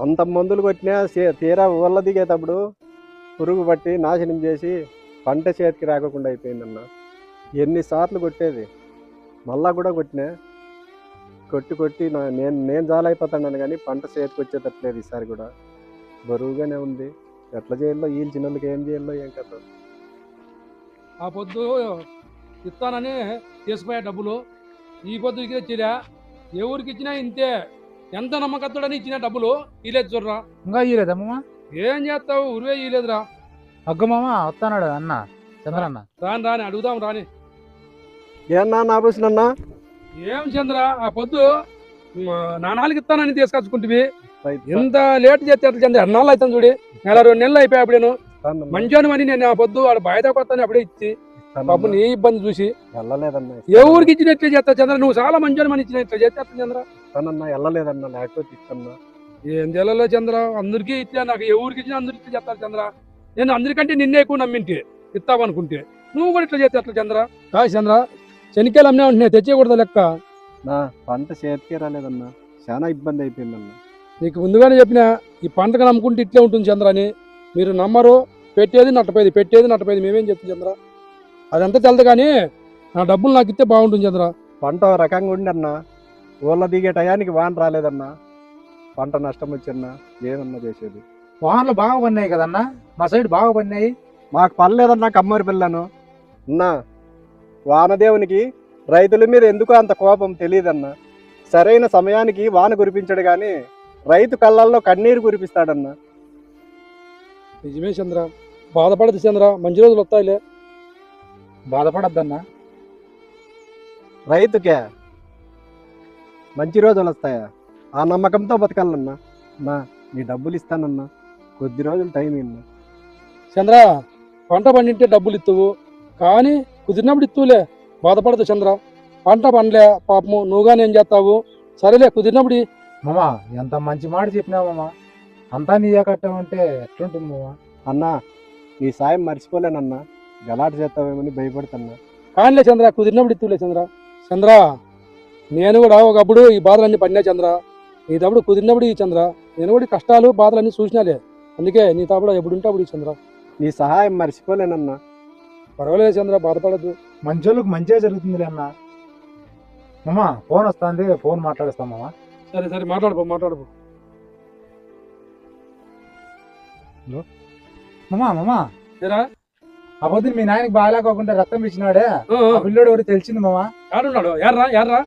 అంత మందులు కొట్టినా చే- తీరా ఊళ్ళ దిగేటప్పుడు పురుగు పట్టి నాశనం చేసి పంట చేతికి రాకుండా అయిపోయిందన్న. ఎన్నిసార్లు కొట్టేది? మళ్ళా కూడా కొట్టినా. కొట్టి కొట్టి నేను నేను జాలైపోతాను కానీ పంట చేతికి వచ్చేటట్లేదు ఈసారి కూడా. బరువుగానే ఉంది. ఎట్లా చేయాలో వీళ్ళు చిన్నోళ్ళకి ఏం చేయాలో ఏం కదా ఆ పొద్దు ఇస్తానని తీసుకుపోయా డబ్బులు. ఈ పొద్దు ఇదే చిరా ఎవరికి ఇచ్చినా ఇంతే. ఎంత నమ్మకత్తుడని ఇచ్చిన డబ్బులు ఇలేదు చూడరా ఇంకా ఇయ్యలేదమ్మా ఏం చేస్తావు? ఉరివే ఇలేదురా అగ్గమామ వస్తానాడు అన్న చంద్రన్న రాని రాని అడుగుదాం రాని. ఏమన్నా నా ఏం చంద్ర ఆ పొద్దు నాణాలకి ఇస్తానని తీసుకొచ్చుకుంటువి. ఎంత లేట్ చేస్తే చంద్ర? ఎన్నాళ్ళు అవుతాను చూడి. నెల రెండు నెలలు అయిపోయా అప్పుడు నేను మంచోని అని నేను ఆ పొద్దు వాడు బయట కొత్తాను అప్పుడే ఇచ్చి. పాపం నీ ఇబ్బంది చూసి. వెళ్ళలేదన్నా ఎవరికి ఇచ్చినట్లే చేస్తా చంద్ర? నువ్వు చాలా మంచోని మని ఇచ్చిన ఇట్లా చేస్తా చంద్ర. ఇస్తానన్నా వెళ్ళలేదన్నా లేకపోతే ఇస్తానన్నా ఏం తెలలో చంద్ర? అందరికీ ఇచ్చా నాకు ఎవరికి ఇచ్చినా అందరికి చెప్తారు చంద్ర. నేను అందరికంటే నిన్నే ఎక్కువ నమ్మింటే ఇస్తావనుకుంటే. నువ్వు కూడా ఇట్లా చేస్తే ఎట్లా చంద్ర? కాదు చంద్ర శనికాయలు అమ్మే ఉంటున్నాయి తెచ్చేయకూడదు లెక్క. నా పంట చేతికే రాలేదన్నా. చాలా ఇబ్బంది అయిపోయిందన్నా. నీకు ముందుగానే చెప్పిన ఈ పంటకు నమ్ముకుంటే ఇట్లే ఉంటుంది చంద్ర అని. మీరు నమ్మరు పెట్టేది నట్టపోయేది పెట్టేది నట్టపోయేది మేమేం చెప్తాం చంద్ర? అదంతా తెలదు కానీ నా డబ్బులు నాకు ఇస్తే బాగుంటుంది చంద్ర. పంట ఒక రకంగా ఉండన్నా ఊళ్ళ దిగే టయానికి వాన రాలేదన్నా. పంట నష్టం వచ్చిన్నా ఏమన్నా చేసేది. వాహనాలు బాగా పడినాయి కదన్నా. మా సైడ్ బాగా పడినాయి. మాకు పర్లేదన్నా కమ్మరి పిల్లను. అన్నా వానదేవునికి రైతుల మీద ఎందుకు అంత కోపం తెలియదన్నా సరైన సమయానికి వాన కురిపించడు కానీ రైతు కళ్ళల్లో కన్నీరు కురిపిస్తాడన్నా. నిజమే చంద్ర. బాధపడదు చంద్ర. మంచి రోజులు వస్తాయిలే. బాధపడద్దన్నా. రైతుకే మంచి రోజులు వస్తాయా? ఆ నమ్మకంతో బతకాలన్నా. నా నీ డబ్బులు ఇస్తానన్నా. కొద్ది రోజులు టైం ఇన్నా. చంద్ర పంట పండింటే డబ్బులు ఇస్తువు కానీ కుదిరినప్పుడు ఇస్తువులే బాధపడదు చంద్ర. పంట పండలే పాపము. నువ్వుగానే ఏం చేస్తావు? సరేలే కుదిరినప్పుడు. మామా ఎంత మంచి మాట చెప్పినావు మామా. అంతా నీ కట్టమంటే ఎట్లుంటుంది మామా? అన్నా నీ సాయం మర్చిపోలేనన్నా. గలాట చేస్తావేమని భయపడుతున్నా. కానిలే చంద్ర కుదిరినప్పుడు ఇస్తువులే చంద్ర. చంద్ర నేను కూడా ఒకప్పుడు ఈ బాధలన్నీ పడినా చంద్ర. నీ తప్పుడు కుదిరినప్పుడు ఈ చంద్ర. నేను కూడా ఈ కష్టాలు బాధలన్నీ చూసినాలే. అందుకే నీ తప్పుడు ఎప్పుడు ఉంటే అప్పుడు ఈ చంద్ర. నీ సహాయం మర్చిపోలేనన్నా. పర్వాలేదు చంద్ర బాధపడద్దు. మంచోళ్ళకి మంచిగా జరుగుతుందిలే అన్న. మామా ఫోన్ వస్తుంది ఫోన్ మాట్లాడిస్తాం మామా. సరే సరే మాట్లాడుకో మాట్లాడుకో. మామా మామా. ఏరా? ఆ పొద్దున మీ నాయనకి బాగాలేకోకుండా రక్తం ఇచ్చినాడే. పిల్లోడు ఎవరు తెలిసింది మామా? యాడున్నాడు? యార్రా యార్రా